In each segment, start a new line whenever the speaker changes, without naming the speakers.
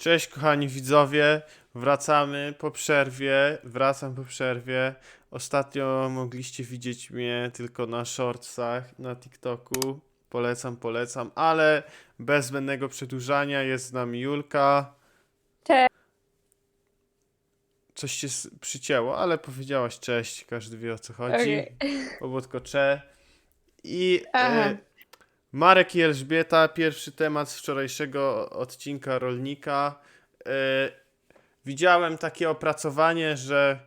Cześć kochani widzowie, wracamy po przerwie, wracam po przerwie. Ostatnio mogliście widzieć mnie tylko na shortsach, na TikToku. Polecam, polecam, ale bez zbędnego przedłużania jest z nami Julka.
Cześć.
Coś się przycięło, ale powiedziałaś cześć, każdy wie o co chodzi.
Okej.
Pobudko cze. I e, Marek i Elżbieta, pierwszy temat z wczorajszego odcinka Rolnika. E, widziałem takie opracowanie, że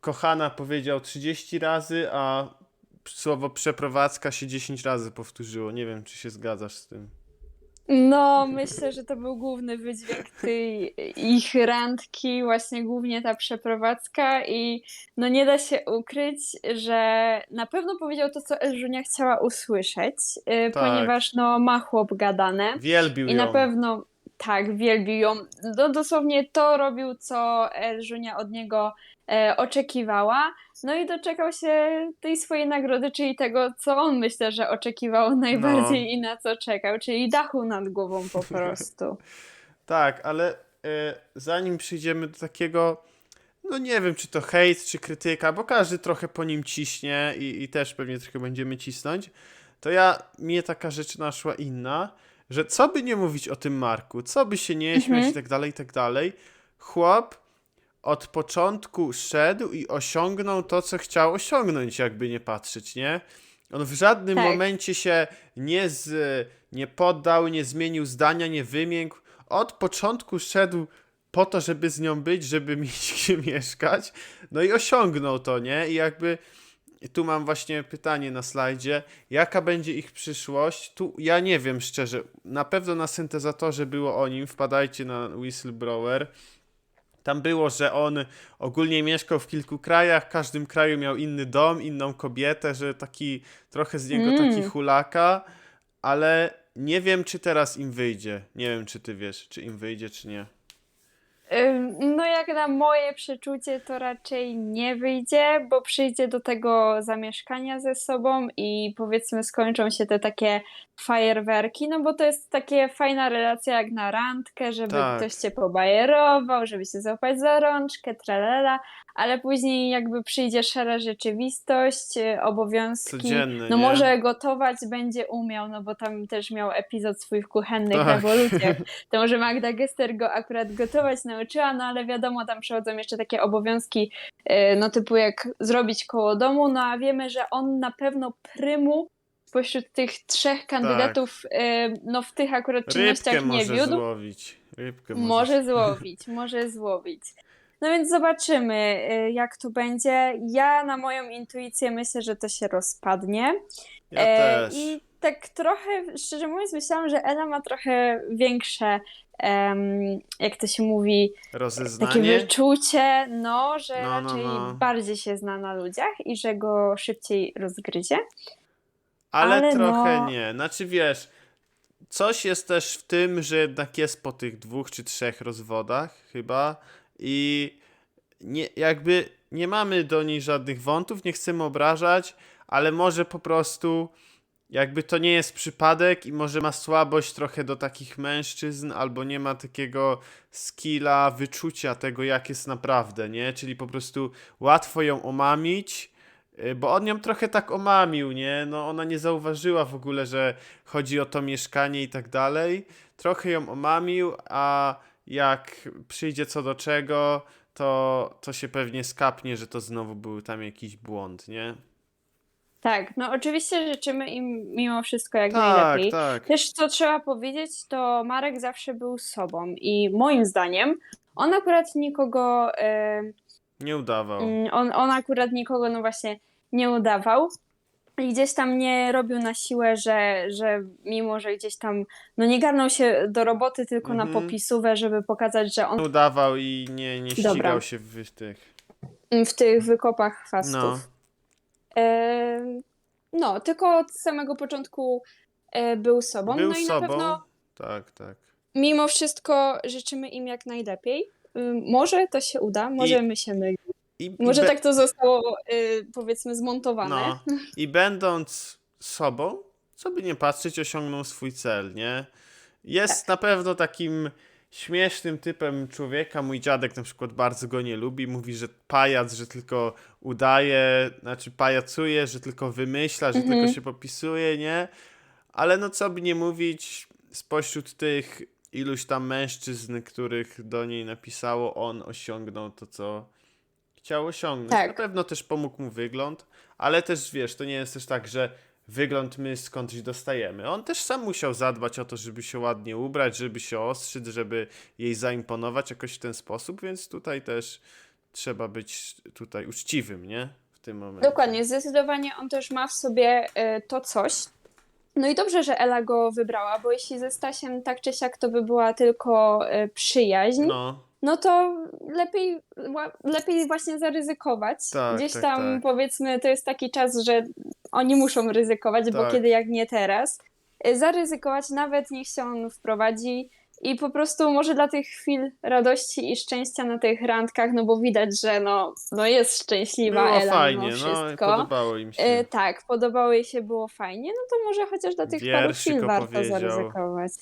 kochana powiedział 30 razy, a słowo przeprowadzka się 10 razy powtórzyło. Nie wiem, czy się zgadzasz z tym.
No, myślę, że to był główny wydźwięk tej ich randki, właśnie głównie ta przeprowadzka i no nie da się ukryć, że na pewno powiedział to, co Elżunia chciała usłyszeć, y,
Tak.
ponieważ no ma chłop gadane
Wielbił
i
ją.
na pewno tak, wielbił ją. No, dosłownie to robił, co Elżunia od niego e, oczekiwała. No i doczekał się tej swojej nagrody, czyli tego, co on myślę, że oczekiwał najbardziej
No.
i na co czekał, czyli dachu nad głową po prostu.
Tak, ale e, zanim przyjdziemy do takiego, no nie wiem, czy to hejt, czy krytyka, bo każdy trochę po nim ciśnie i, i też pewnie trochę będziemy cisnąć, to ja, mnie taka rzecz naszła inna, że co by nie mówić o tym Marku, co by się nie śmiać
Mhm.
i tak dalej, i tak dalej, chłop od początku szedł i osiągnął to, co chciał osiągnąć, jakby nie patrzeć, nie? On w żadnym
Tak.
momencie się nie, z, nie poddał, nie zmienił zdania, nie wymiękł. Od początku szedł po to, żeby z nią być, żeby mieć gdzie mieszkać. No i osiągnął to, nie? I jakby i tu mam właśnie pytanie na slajdzie. Jaka będzie ich przyszłość? Tu ja nie wiem szczerze. Na pewno na syntezatorze było o nim. Wpadajcie na Whistleblower. Tam było, że on ogólnie mieszkał w kilku krajach, w każdym kraju miał inny dom, inną kobietę, że taki trochę z niego
Mm.
taki hulaka, ale nie wiem, czy teraz im wyjdzie. Nie wiem, czy ty wiesz, czy im wyjdzie, czy nie.
No jak na moje przeczucie to raczej nie wyjdzie, bo przyjdzie do tego zamieszkania ze sobą i powiedzmy skończą się te takie fajerwerki, no bo to jest takie fajna relacja jak na randkę, żeby
Tak.
ktoś cię pobajerował, żeby się złapać za rączkę, tralala, ale później jakby przyjdzie szara rzeczywistość, y, obowiązki,
Codzienny,
no
nie?
może gotować będzie umiał, no bo tam też miał epizod swój w kuchennych
Tak.
rewolucjach, to może Magda Gester go akurat gotować nauczyła, no ale wiadomo, tam przychodzą jeszcze takie obowiązki, e, no typu jak zrobić koło domu, no a wiemy, że on na pewno prymu spośród tych trzech kandydatów, e, no w tych akurat
Rybkę
czynnościach nie
może
wiódł.
złowić. Rybkę może.
Złowić, może złowić. No więc zobaczymy, y, jak to będzie. Ja na moją intuicję myślę, że to się rozpadnie.
Ja
E,
też.
I tak trochę, szczerze mówiąc, myślałam, że Ela ma trochę większe, em, jak to się mówi, takie
Rozeznanie.
wyczucie, no, że
No, no,
raczej
no.
bardziej się zna na ludziach i że go szybciej rozgryzie.
Ale,
Ale
trochę
no-
nie. Znaczy wiesz, coś jest też w tym, że jednak jest po tych dwóch czy trzech rozwodach chyba i nie, jakby nie mamy do niej żadnych wątów, nie chcemy obrażać, ale może po prostu jakby to nie jest przypadek i może ma słabość trochę do takich mężczyzn, albo nie ma takiego skilla, wyczucia tego, jak jest naprawdę, nie? Czyli po prostu łatwo ją omamić, y, bo on ją trochę tak omamił, nie? No ona nie zauważyła w ogóle, że chodzi o to mieszkanie i tak dalej. Trochę ją omamił, a jak przyjdzie co do czego, to, to się pewnie skapnie, że to znowu był tam jakiś błąd, nie?
Tak, no oczywiście życzymy im mimo wszystko jak
Tak,
najlepiej.
tak.
Też co trzeba powiedzieć, to Marek zawsze był sobą i moim zdaniem on akurat nikogo, e,
Nie udawał.
mm, on, on akurat nikogo no właśnie nie udawał i gdzieś tam nie robił na siłę, że, że mimo, że gdzieś tam no nie garnął się do roboty tylko na
Mhm.
popisówę, żeby pokazać, że on
Nie udawał i nie, nie
Dobra.
ścigał się w tych.
w tych wykopach chwastów.
No.
No, tylko od samego początku e, był sobą.
Był
no i
sobą.
na pewno
Tak, tak.
mimo wszystko życzymy im jak najlepiej. Może to się uda, może my się mylimy.
I, i
Może tak to zostało y, powiedzmy zmontowane.
No. I będąc sobą, co by nie patrzeć, osiągnął swój cel, nie? Jest
Tak.
na pewno takim śmiesznym typem człowieka. Mój dziadek na przykład bardzo go nie lubi. Mówi, że pajac, że tylko udaje, znaczy pajacuje, że tylko wymyśla, że
Mhm.
tylko się popisuje, nie? Ale no co by nie mówić, spośród tych iluś tam mężczyzn, których do niej napisało, on osiągnął to, co chciał osiągnąć.
Tak.
Na pewno też pomógł mu wygląd, ale też wiesz, to nie jest też tak, że wygląd my skądś dostajemy. On też sam musiał zadbać o to, żeby się ładnie ubrać, żeby się ostrzyć, żeby jej zaimponować jakoś w ten sposób, więc tutaj też trzeba być tutaj uczciwym, nie? W tym momencie.
Dokładnie, zdecydowanie on też ma w sobie e, to coś. No i dobrze, że Ela go wybrała, bo jeśli ze Stasiem tak czy siak to by była tylko e, przyjaźń, no,
No,
to lepiej, lepiej właśnie zaryzykować.
Tak,
Gdzieś
tak,
tam
tak.
powiedzmy, to jest taki czas, że oni muszą ryzykować, bo
Tak.
kiedy jak nie teraz. E, Zaryzykować, nawet niech się on wprowadzi i po prostu może dla tych chwil radości i szczęścia na tych randkach, no bo widać, że no, no jest szczęśliwa
było
Ela
fajnie, no
wszystko.
podobało im się.
E, tak, podobało jej się, było fajnie, no to może chociaż dla tych paru chwil warto
opowiedział.
zaryzykować.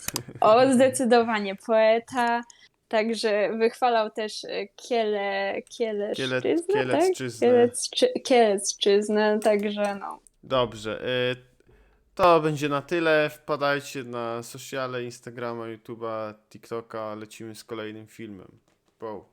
O, zdecydowanie, poeta, także wychwalał też e, Kiele, Kieleszczyznę,
Kiele-
tak?
Kielecczyznę.
Kielecczy, Kielecczyznę, także no.
Dobrze. Y, to będzie na tyle. Wpadajcie na sociale, Instagrama, YouTube'a, TikToka. Lecimy z kolejnym filmem. Wow.